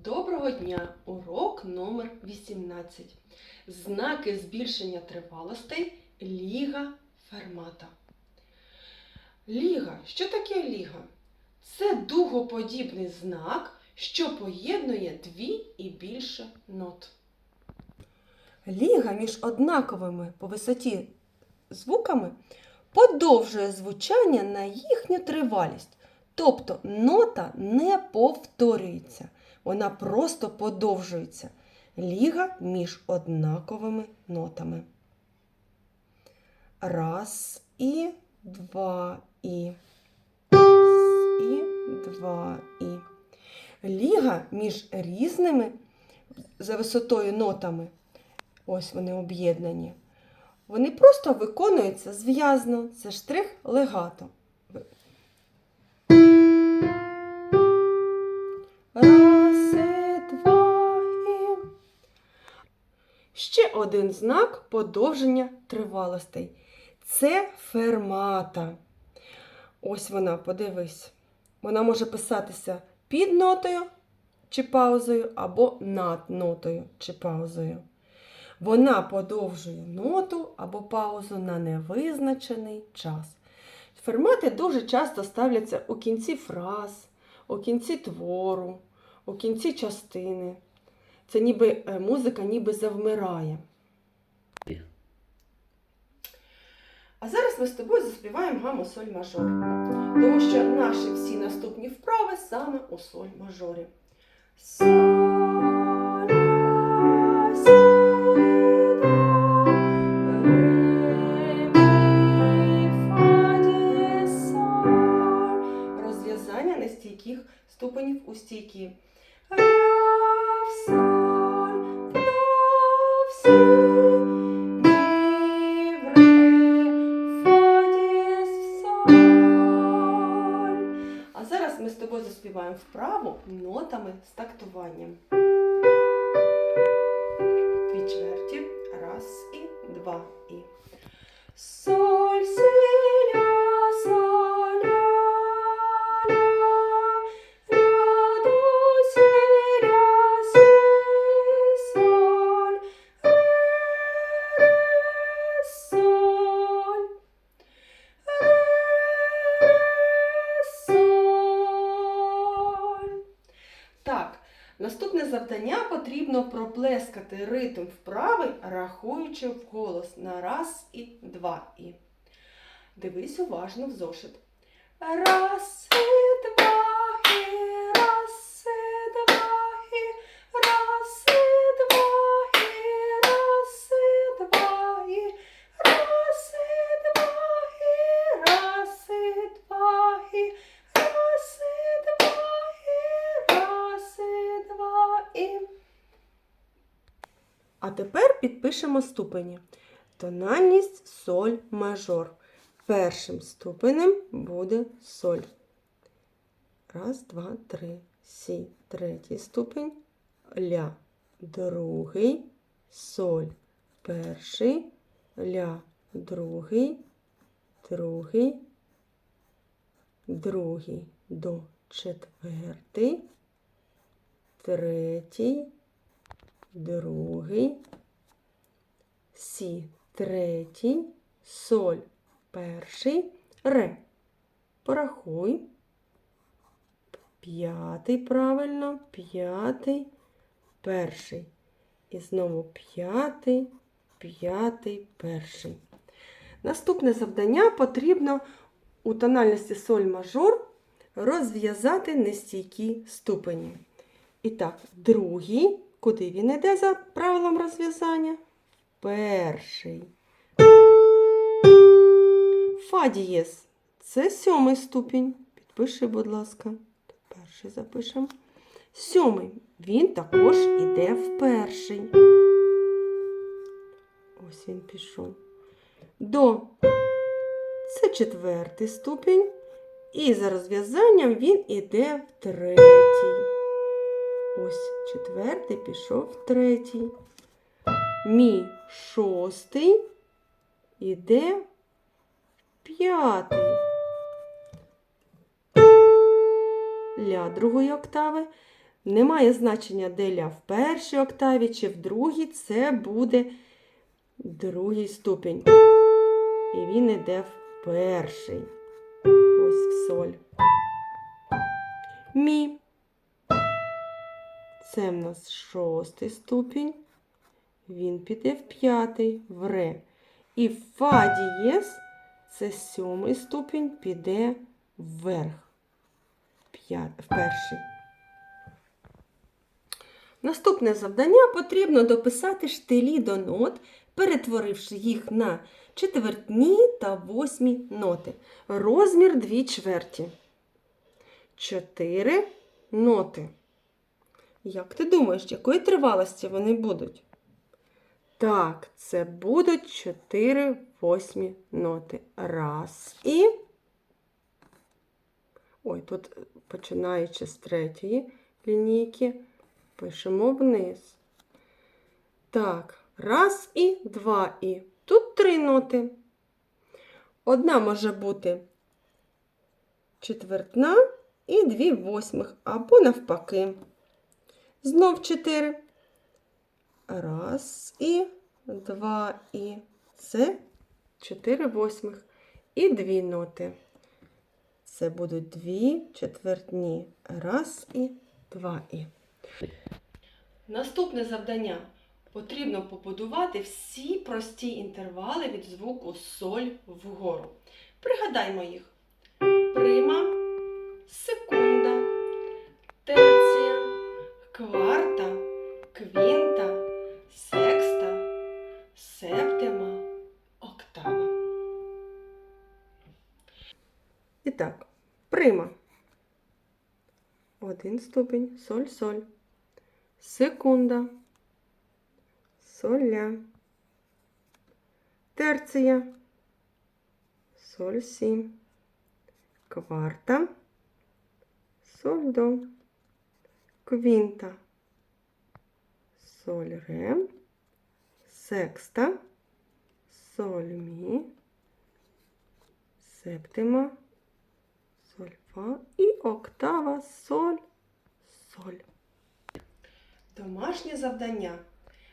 Доброго дня! Урок номер 18. Знаки збільшення тривалостей ліга фермата. Ліга. Що таке ліга? Це дугоподібний знак, що поєднує дві і більше нот. Ліга між однаковими по висоті звуками подовжує звучання на їхню тривалість. Тобто нота не повторюється, вона просто подовжується. Ліга між однаковими нотами. Раз і два і. І два і. Ліга між різними за висотою нотами. Ось вони об'єднані. Вони просто виконуються зв'язно. Це штрих легато. Ще один знак подовження тривалостей. Це фермата. Ось вона, подивись. Вона може писатися під нотою чи паузою, або над нотою чи паузою. Вона подовжує ноту або паузу на невизначений час. Фермати дуже часто ставляться у кінці фраз, у кінці твору, у кінці частини. Це ніби е, музика ніби завмирає. А зараз ми з тобою заспіваємо гаму соль мажор. Тому що наші всі наступні вправи саме у соль мажорі. З вправу нотами з тактуванням. Дві чверті. Раз і два і. Завдання потрібно проплескати ритм вправи, рахуючи вголос на раз і два і. Дивись уважно в зошит. Раз і тепер підпишемо ступені. Тональність соль мажор. Першим ступенем буде соль. Раз, два, три. Сі. Третій ступень. Ля. Другий. Соль. Перший. Ля. Другий. Другий. Другий. До. Четвертий. Третій. Другий. Сі. Третій. Соль перший, ре. Порахуй. П'ятий правильно, п'ятий, перший. І знову п'ятий, п'ятий, перший. Наступне завдання потрібно у тональності соль мажор розв'язати нестійкі ступені. І так, другий, куди він йде за правилом розв'язання? Перший. Фа дієс. Це сьомий ступінь. Підпиши, будь ласка. Перший запишемо. Сьомий. Він також іде в перший. Ось він пішов. До. Це четвертий ступінь. І за розв'язанням він іде в третій. Ось четвертий пішов третій. Мі шостий іде п'ятий. Ля другої октави Немає значення, де ля в першій октаві чи в другій, це буде другий ступінь. І він іде в перший. Ось в соль. Мі. Це в нас шостий ступінь. Він піде в п'ятий, в ре. І фа дієс це сьомий ступінь, піде вверх. В перший. Наступне завдання потрібно дописати штилі до нот, перетворивши їх на четвертні та восьмі ноти. Розмір 2 чверті. Чотири ноти. Як ти думаєш, якої тривалості вони будуть? Так, це будуть 4 восьмі ноти. Раз і. Ой, тут починаючи з третьої лінійки, пишемо вниз. Так, раз і два і. Тут три ноти. Одна може бути четвертна і дві восьмих, або навпаки. Знов чотири. Раз і два і. Це чотири восьмих. І дві ноти. Це будуть дві четвертні. Раз і два і. Наступне завдання. Потрібно побудувати всі прості інтервали від звуку соль вгору. Пригадаймо їх. Прима, секунда, терція, кварта, квінта, секста, септима, октава. І так, прима. Один ступінь, соль, соль. Секунда. Соля. Терція. Соль сі. Кварта. Соль до. Квінта. Соль ре. Секста. Соль мі. Септима. Соль фа і октава соль. Соль. Домашнє завдання.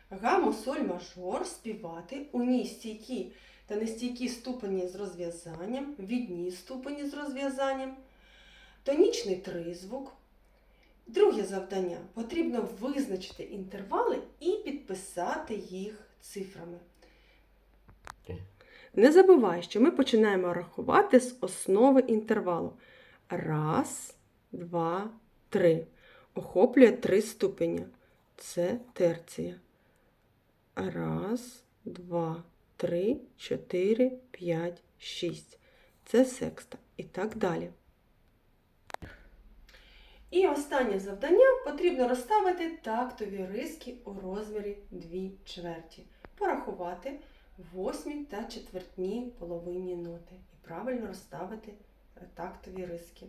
Гаму соль мажор співати у ній стійкі та нестійкі ступені з розв'язанням, відні ступені з розв'язанням, тонічний тризвук. Друге завдання. Потрібно визначити інтервали і підписати їх цифрами. Не забувай, що ми починаємо рахувати з основи інтервалу. Раз, два, три. Охоплює три ступеня. Це терція. Раз, два, три, чотири, п'ять, шість. Це секста. І так далі. І останнє завдання потрібно розставити тактові риски у розмірі 2 чверті. Порахувати восьмі та четвертні половинні ноти. І правильно розставити е, тактові риски.